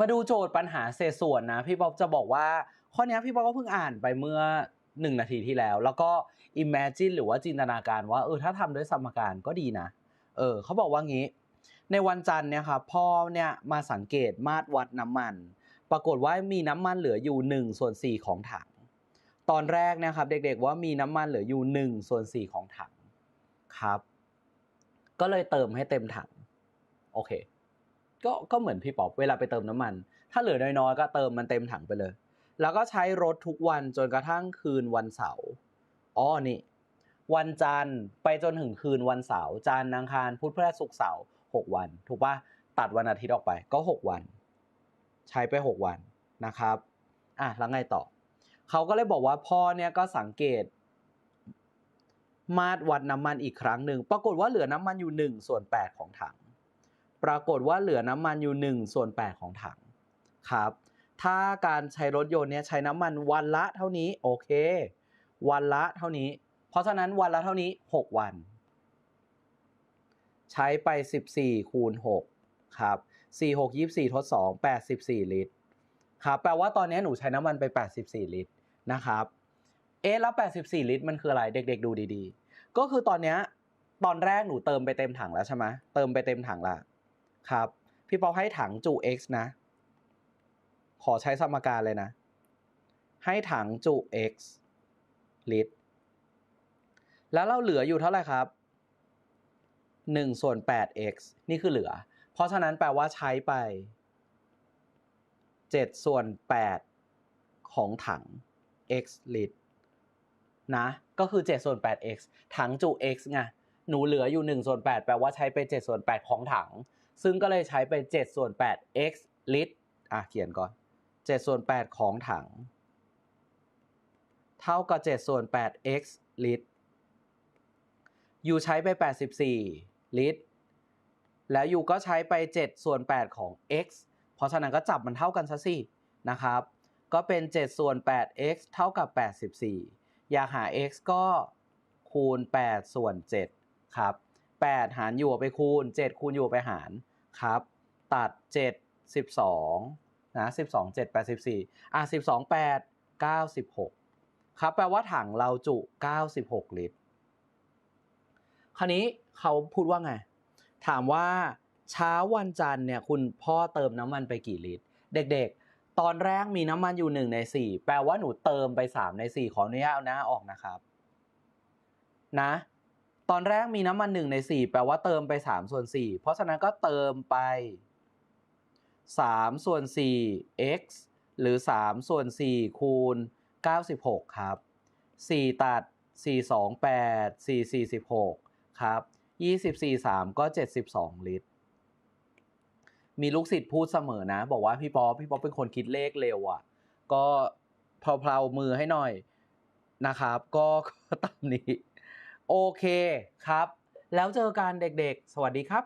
มาดูโจทย์ปัญหาเศษส่วนนะพี่ป๊อบจะบอกว่า ข้อนี้พี่ป๊อบก็เพิ่งอ่านไปเมื่อหนึ่งนาทีที่แล้ว แล้วก็ imagine หรือว่าจินตนาการว่าเออถ้าทำด้วยสมการก็ดีนะเออเขาบอกว่างี้ ในวันจันทร์เนี่ยครับพ่อเนี่ยมาสังเกตมาตรวัดน้ำมัน ปรากฏว่ามีน้ำมันเหลืออยู่1ส่วน4ของถังตอนแรกนะครับเด็กๆว่ามีน้ำมันเหลืออยู่1ส่วน4ของถังครับ ก็เลยเติมให้เต็มถังโอเค ก็ก็เหมือนพี่ป๊อปเวลาไปเติมน้ำมัน ถ้าเหลือน้อยๆก็เติมมันเต็มถังไปเลย แล้วก็ใช้รถทุกวันจนกระทั่งคืนวันเสาร์อ๋อนี่วันจันทร์ไปจนถึงคืนวันเสาร์จันทร์อังคารพุธพฤหัสศุกร์เสาร์หกวัน ถูกปะตัดวันอาทิตย์ออกไปก็หกวัน ใช้ไปหกวันนะครับอะแล้วไงต่อเขาก็เลยบอกว่าพ่อเนี่ยก็สังเกต มาตรวัดน้ำมันอีกครั้งหนึ่งปรากฏว่าเหลือน้ำมันอยู่หนึ่งส่วนแปดของถัง ปรากฏว่าเหลือน้ำมันอยู่หนึ่งส่วนแปดของถังครับถ้าการใช้รถยนต์เนี่ยใช้น้ำมันวันละเท่านี้โอเค วันละเท่านี้ เพราะฉะนั้นวันละเท่านี้ 6 วัน ใช้ไป 14 คูณ 6 ครับ 4 6 24 ทด 2 84 ลิตรครับแปลว่าตอนนี้หนูใช้น้ำมันไป 84 ลิตรนะครับเอ๊ะแล้ว 84 ลิตรมันคืออะไรเด็ก ๆ ดูดีๆ ก็คือตอนนี้ตอนแรกหนูเติมไปเต็มถังแล้วใช่ไหมเติมไปเต็มถังละ ครับ พี่ป๊อปให้ถังจุ x นะ ขอใช้สมการเลยนะ ให้ถังจุ x ลิตร แล้วเราเหลืออยู่เท่าไหร่ครับ1ส่วน 8x นี่คือเหลือ เพราะฉะนั้นแปลว่าใช้ไป 7 ส่วน 8 ของถัง x ลิตรนะ ก็คือ 7 ส่วน 8x ถังจุ x ไง หนูเหลืออยู่ 1 ส่วน 8 แปลว่าใช้ไป 7 ส่วน 8 ของถัง ซึ่งก็เลยใช้ไป7ส่วน 8x ลิตรอะเขียนก่อน7ส่วน8ของถัง เท่ากับ7ส่วน 8x ลิตรยูใช้ไป 84 ลิตร แล้วยูก็ใช้ไป 7 ส่วน 8 ของ x เพราะฉะนั้นก็จับมันเท่ากันซะสินะครับ ก็เป็น 7 ส่วน 8x เท่ากับ 84 อยากหา x ก็คูณ 8 ส่วน 7 ครับ 8 หารอยู่ไปคูณ 7 คูณอยู่ไปหาร ครับ ตัด 7 12นะ12 7 84 อะ 12 8 96 ครับ แปลว่าถังเราจุ 96 ลิตร คราวนี้เขาพูดว่าไง ถามว่าเช้าวันจันทร์เนี่ยคุณพ่อเติมน้ำมันไปกี่ลิตร เด็กๆ ตอนแรกมีน้ำมันอยู่ 1 ใน 4 แปลว่าหนูเติมไป 3 ใน 4 ขออนุญาตน้าออกนะครับ นะ ตอนแรกมีน้ำมัน1ใน4แปลว่าเติมไป3ส่วน4เพราะฉะนั้นก็เติมไป3ส่วน4 x หรือ3ส่วน4คูณ96ครับ4ตัด4 2 8 4 46ครับ24 3ก็72ลิตร มีลูกศิษย์พูดเสมอนะ บอกว่าพี่ป๊อปพี่ป๊อปเป็นคนคิดเลขเร็วอะ ก็เพลาๆมือให้หน่อยนะครับ ก็ก็ตามนี้ โอเคครับ แล้วเจอกันเด็กๆ สวัสดีครับ